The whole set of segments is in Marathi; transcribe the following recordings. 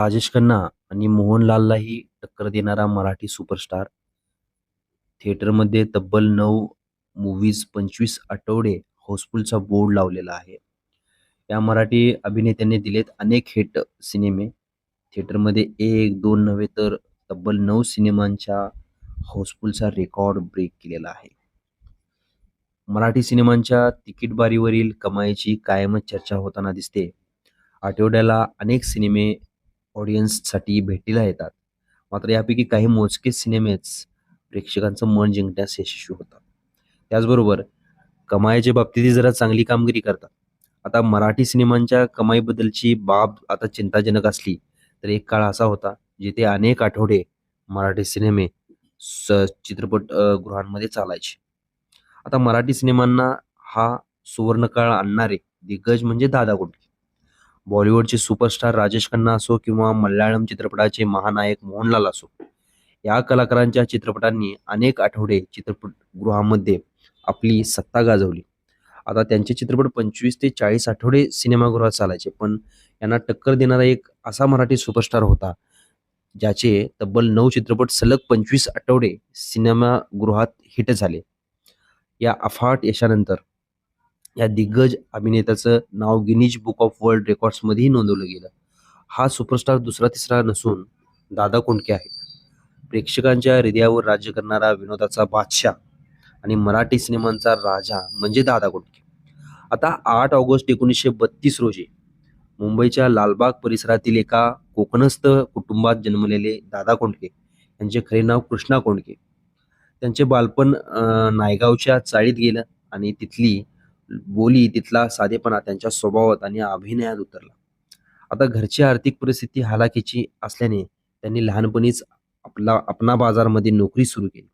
राजेश खन्ना आणि मोहनलाललाही टक्कर देणारा मराठी सुपरस्टार. थिएटरमध्ये तब्बल नऊ मूव्हीज पंचवीस आठवडे हाऊसफुलचा बोर्ड लावलेला आहे. या मराठी अभिनेत्याने दिलेत अनेक हिट सिनेमे थिएटरमध्ये एक दोन नव्हे तर तब्बल नऊ सिनेमांच्या हाऊसफुलचा रेकॉर्ड ब्रेक केलेला आहे. मराठी सिनेमांच्या तिकीटबारीवरील कमाईची कायमच चर्चा होताना दिसते. आठवड्याला अनेक सिनेमे ऑडियन्ससाठी भेटीला येतात. मात्र यापैकी काही मोजके सिनेमेच प्रेक्षकांचं मन जिंकण्यास यशस्वी होतात. त्याचबरोबर कमाईच्या बाबतीतही जरा चांगली कामगिरी करतात. आता मराठी सिनेमांच्या कमाईबद्दलची बाब आता चिंताजनक असली तर एक काळ असा होता जिथे अनेक आठवडे मराठी सिनेमे स चित्रपट गृहांमध्ये चालायचे. आता मराठी सिनेमांना हा सुवर्णकाळ आणणारे दिग्गज म्हणजे दादा कोंडके बॉलिवूडचे सुपरस्टार राजेश खन्ना असो किंवा मल्याळम चित्रपटाचे महानायक मोहनलाल असो या कलाकारांच्या चित्रपटांनी अनेक आठवडे चित्रपटगृहामध्ये आपली सत्ता गाजवली. आता त्यांचे चित्रपट पंचवीस ते चाळीस आठवडे सिनेमागृहात चालायचे पण यांना टक्कर देणारा एक असा मराठी सुपरस्टार होता ज्याचे तब्बल नऊ चित्रपट सलग पंचवीस आठवडे सिनेमागृहात हिट झाले. या अफाट यशानंतर या दिग्गज अभिनेत्याचं नाव गिनीज बुक ऑफ वर्ल्ड रेकॉर्ड्समध्येही नोंदवलं गेलं. हा सुपरस्टार दुसरा तिसरा नसून दादा कोंडके आहेत. प्रेक्षकांच्या हृदयावर राज्य करणारा विनोदाचा बादशाह आणि मराठी सिनेमांचा राजा म्हणजे दादा कोंडके. आता आठ ऑगस्ट एकोणीसशे बत्तीस रोजी मुंबईच्या लालबाग परिसरातील एका कोकणस्थ कुटुंबात जन्मलेले दादा कोंडके यांचे खरे नाव कृष्णा कोंडके. त्यांचे बालपण नायगावच्या चाळीत गेलं आणि तिथली बोली तिथला साधेपणा त्यांच्या स्वभावात आणि अभिनयात उतरला. आता घरची आर्थिक परिस्थिती हालाकीची असल्याने त्यांनी लहानपणीच आपला अपना बाजारमध्ये नोकरी सुरू केली.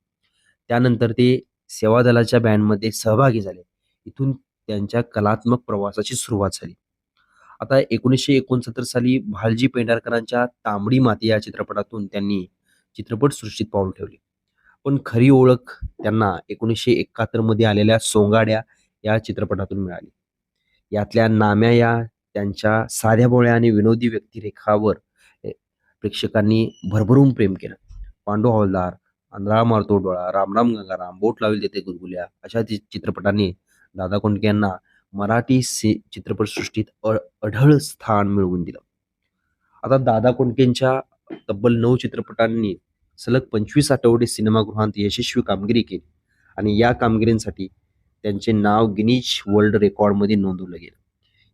त्यानंतर ते सेवा दलाच्या बँडमध्ये सहभागी झाले. इथून त्यांच्या कलात्मक प्रवासाची सुरुवात झाली. आता एकोणीसशे एकोणसत्तर साली भालजी पेंढारकरांच्या तांबडी माती या चित्रपटातून त्यांनी चित्रपट सृष्टीत पाऊल ठेवले. पण खरी ओळख त्यांना एकोणीसशे एकाहत्तरमध्ये आलेल्या सोंगाड्या या चित्रपटातून मिळाली. यातल्या नाम्या या त्यांच्या साध्या बोळ्या आणि विनोदी व्यक्तिरेखावर प्रेक्षकांनी भरभरून प्रेम केलं. पांडू हवालदार आंधळा मारतो डोळा रामराम गंगाराम बोट लावेल तेथे गुलगुल्या अशा चित्रपटांनी दादा कोंडके यांना मराठी सि चित्रपटसृष्टीत अ अढळ स्थान मिळवून दिलं. आता दादा कोंडकेंच्या तब्बल नऊ चित्रपटांनी सलग पंचवीस आठवडे सिनेमागृहात यशस्वी कामगिरी केली आणि या कामगिरींसाठी त्यांचे नाव गिनीज वर्ल्ड रेकॉर्डमध्ये नोंदवलं गेलं.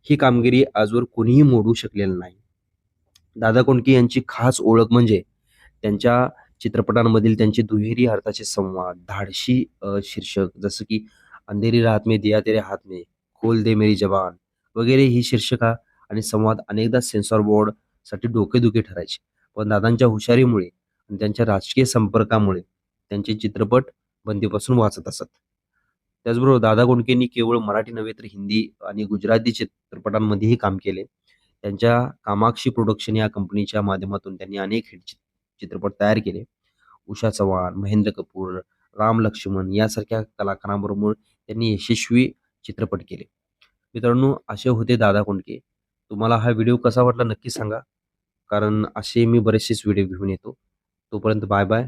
ही कामगिरी आजवर कोणीही मोडू शकलेलं नाही. दादा कोंडके यांची खास ओळख म्हणजे त्यांच्या चित्रपटांमधील त्यांचे दुहेरी अर्थाचे संवाद धाडशी शीर्षक जसं की अंधेरी रात में दिया तेरे हात में खोल दे मेरी जबान वगैरे ही शीर्षका आणि संवाद अनेकदा सेन्सॉर बोर्डसाठी डोकेदुखी ठरायचे. पण दादांच्या हुशारीमुळे आणि त्यांच्या राजकीय संपर्कामुळे त्यांचे चित्रपट बंदीपासून वाचत असत. त्याचबरोबर दादा गोंडकेंनी केवळ मराठी नव्हे तर हिंदी आणि गुजराती चित्रपटांमध्येही काम केले. त्यांच्या कामाक्षी प्रोडक्शन या कंपनीच्या माध्यमातून त्यांनी अनेक हिट चित्रपट तयार केले. उषा चव्हाण महेंद्र कपूर राम लक्ष्मण यासारख्या कलाकारांबरोबर त्यांनी यशस्वी चित्रपट केले. मित्रांनो असे होते दादा कोंडके तुम्हाला हा व्हिडिओ कसा वाटला नक्की सांगा. कारण असे मी बरेचसेच व्हिडिओ घेऊन येतो. तोपर्यंत बाय बाय.